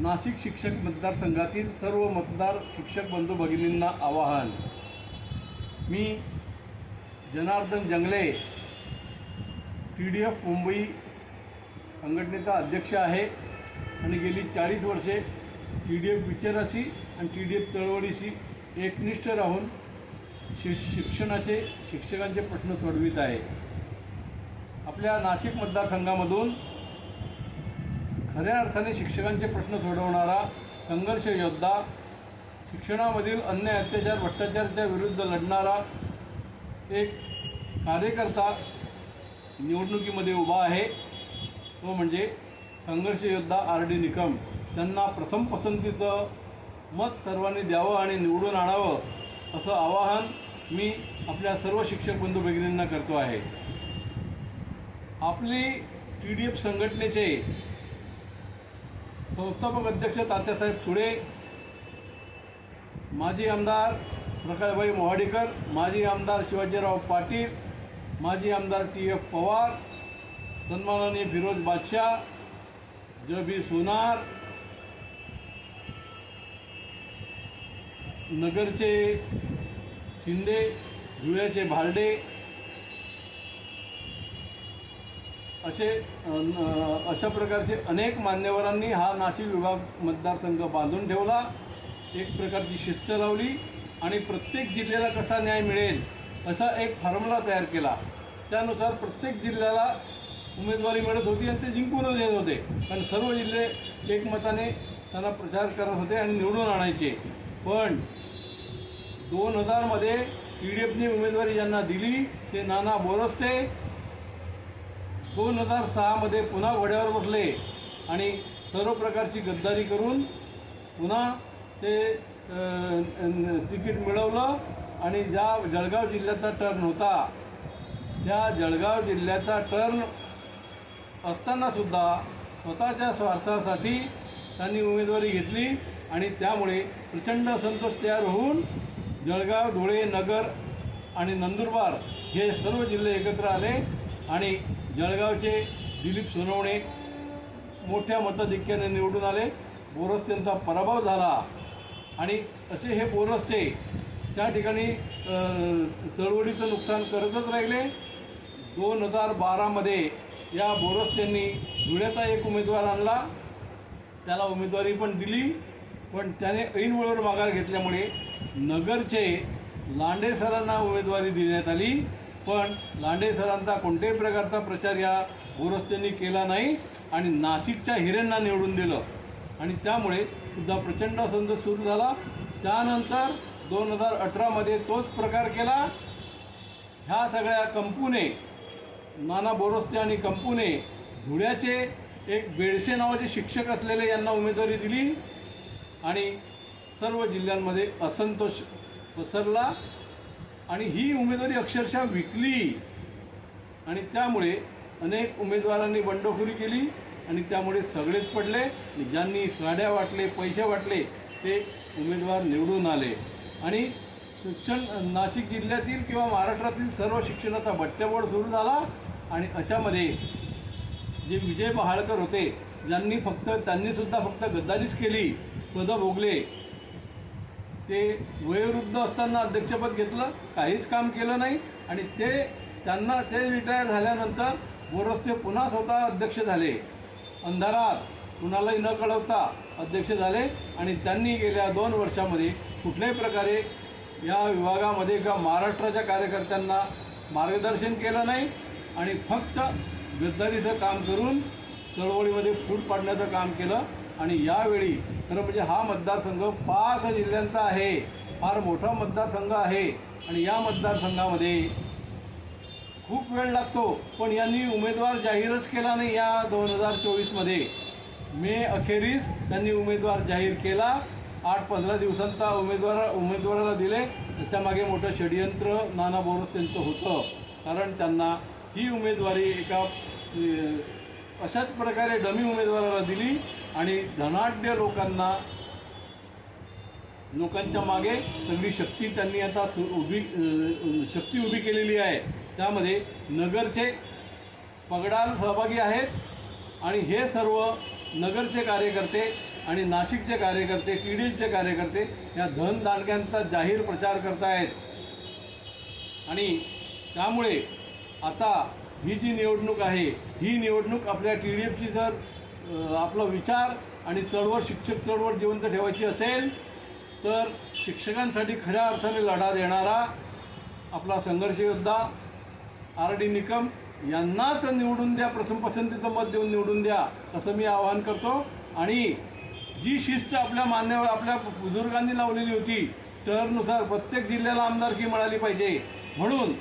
नाशिक शिक्षक मतदारसंघातील सर्व मतदार शिक्षक बंधू भगिनींना आवाहन. मी जनार्दन जंगले टी डी एफ मुंबई संघटनेचा अध्यक्ष आहे आणि गेली चाळीस वर्षे टी डी एफ विचाराशी आणि टी डी एफ चळवळीशी एकनिष्ठ राहून शि शिक्षणाचे शिक्षकांचे प्रश्न सोडवित आहे. आपल्या नाशिक मतदारसंघामधून खऱ्या अर्थाने शिक्षकांचे प्रश्न सोडवणारा संघर्ष योद्धा शिक्षणामधील अन्य अत्याचार भ्रष्टाचाराच्या विरुद्ध लढणारा एक कार्यकर्ता निवडणुकीमध्ये उभा आहे. तो म्हणजे संघर्ष योद्धा आर डी निकम. त्यांना प्रथम पसंतीचं मत सर्वांनी द्यावं आणि निवडून आणावं असं आवाहन मी आपल्या सर्व शिक्षक बंधू भगिनींना करतो आहे. आपली टी डी एफ संघटनेचे संस्थापक अध्यक्ष तात्यासाहेब सुळे माजी आमदार प्रकाशभाई मोहाडीकर माजी आमदार शिवाजीराव पाटील माजी आमदार टी एफ पवार सन्माननीय फिरोज बादशाह ज बी सोनार नगरचे शिंदे धुळ्याचे भालडे असे अशा प्रकारचे अनेक मान्यवरांनी हा नाशिक विभाग मतदारसंघ बांधून ठेवला. एक प्रकारची शिस्त लावली आणि प्रत्येक जिल्ह्याला कसा न्याय मिळेल असा एक फॉर्म्युला तयार केला. त्यानुसार प्रत्येक जिल्ह्याला उमेदवारी मिळत होती आणि ते जिंकूनच येत होते. कारण सर्व जिल्हे एकमताने त्यांना प्रचार करत होते आणि निवडून आणायचे. पण दोन हजारमध्ये पी डी एफने उमेदवारी ज्यांना दिली ते नाना बोरस्ते दोन हजार सहामध्ये पुन्हा घोड्यावर बसले आणि सर्व प्रकारची गद्दारी करून पुन्हा ते तिकीट मिळवलं आणि ज्या जळगाव जिल्ह्याचा टर्न होता त्या जळगाव जिल्ह्याचा टर्न असतानासुद्धा स्वतःच्या स्वार्थासाठी त्यांनी उमेदवारी घेतली आणि त्यामुळे प्रचंड संतोष तयार होऊन जळगाव धुळे नगर आणि नंदुरबार हे सर्व जिल्हे एकत्र आले आणि जळगावचे दिलीप सोनवणे मोठ्या मताधिक्याने निवडून आले. बोरस्तेंचा पराभव झाला. आणि असे हे बोरस्ते त्या ठिकाणी चळवळीचं नुकसान करतच राहिले. दोन हजार बारामध्ये या बोरस्त्यांनी धुळ्याचा एक उमेदवार आणला. त्याला उमेदवारी पण दिली. पण त्याने ऐन माघार घेतल्यामुळे नगरचे लांडेसरांना उमेदवारी देण्यात आली. पण लांडे सरांचा कोणत्याही प्रकारचा प्रचार या गोरस्त्यांनी केला नाही आणि नाशिकच्या हिरेंना निवडून दिलं. आणि त्यामुळे सुद्धा प्रचंड संध सुरू झाला. त्यानंतर दोन हजार अठरामध्ये तोच प्रकार केला. ह्या सगळ्या कंपूने नाना बोरस्ते आणि कंपूने धुळ्याचे एक बेडसे नावाचे शिक्षक असलेले यांना उमेदवारी दिली आणि सर्व जिल्ह्यांमध्ये असंतोष पसरला. आणि ही उमेदवारी अक्षरशः विकली. आणि त्यामुळे अनेक उमेदवारांनी बंडखोरी केली आणि त्यामुळे सगळेच पडले आणि ज्यांनी साड्या वाटले पैसे वाटले ते उमेदवार निवडून आले. आणि शिक्षण नाशिक जिल्ह्यातील किंवा महाराष्ट्रातील सर्व शिक्षणाचा बट्ट्याबोळ सुरू झाला आणि अशामध्ये जे विजय बहाळकर होते ज्यांनी फक्त त्यांनीसुद्धा फक्त गद्दारीच केली पदं भोगले. ते वयोवृद्ध असताना अध्यक्षपद घेतलं काहीच काम केलं नाही. आणि ते त्यांना ते रिटायर झाल्यानंतर बोरस्ते पुन्हा स्वतः अध्यक्ष झाले. अंधारात कुणालाही न कळवता अध्यक्ष झाले. आणि त्यांनी गेल्या दोन वर्षामध्ये कुठल्याही प्रकारे या विभागामध्ये किंवा महाराष्ट्राच्या कार्यकर्त्यांना मार्गदर्शन केलं नाही. आणि फक्त गद्दारीचं काम करून चळवळीमध्ये फूट पाडण्याचं काम केलं. आणि यावेळी खरं म्हणजे हा मतदारसंघ पाच जिल्ह्यांचा आहे. फार मोठा मतदारसंघ आहे. आणि या मतदारसंघामध्ये खूप वेळ लागतो. पण यांनी उमेदवार जाहीरच केला नाही या दोन हजार चोवीसमध्ये. मे अखेरीस त्यांनी उमेदवार जाहीर केला. आठ पंधरा दिवसांचा उमेदवार उमेदवाराला दिले. त्याच्यामागे मोठं षडयंत्र नाना बोरस त्यांचं होतं. कारण त्यांना ही उमेदवारी एका अशाच प्रकारे डमी उमेदवाराला दिली. आणि धनाढ्य लोकांना लोकांच्या मागे सगळी शक्ती त्यांनी आता सु उभी शक्ती उभी केलेली आहे. त्यामध्ये नगरचे पगडाल सहभागी आहेत आणि हे सर्व नगरचे कार्यकर्ते आणि नाशिकचे कार्यकर्ते टी डी एफचे कार्यकर्ते या धन धनदांडग्यांचा जाहीर प्रचार करतायत. आणि त्यामुळे आता ही जी निवडणूक आहे ही निवडणूक आपल्या टी डी एफची जर आपला विचार आणि चळवळ शिक्षक चळवळ जिवंत ठेवायची असेल तर शिक्षकांसाठी खऱ्या अर्थाने लढा देणारा आपला संघर्षयोद्धा आर डी निकम यांनाच निवडून द्या प्रथम पसंतीचं मत देऊन निवडून द्या असं मी आवाहन करतो. आणि जी शिस्त आपल्या मान्यवर आपल्या बुजुर्गांनी लावलेली होती तरनुसार प्रत्येक जिल्ह्याला आमदारकी मिळाली पाहिजे. म्हणून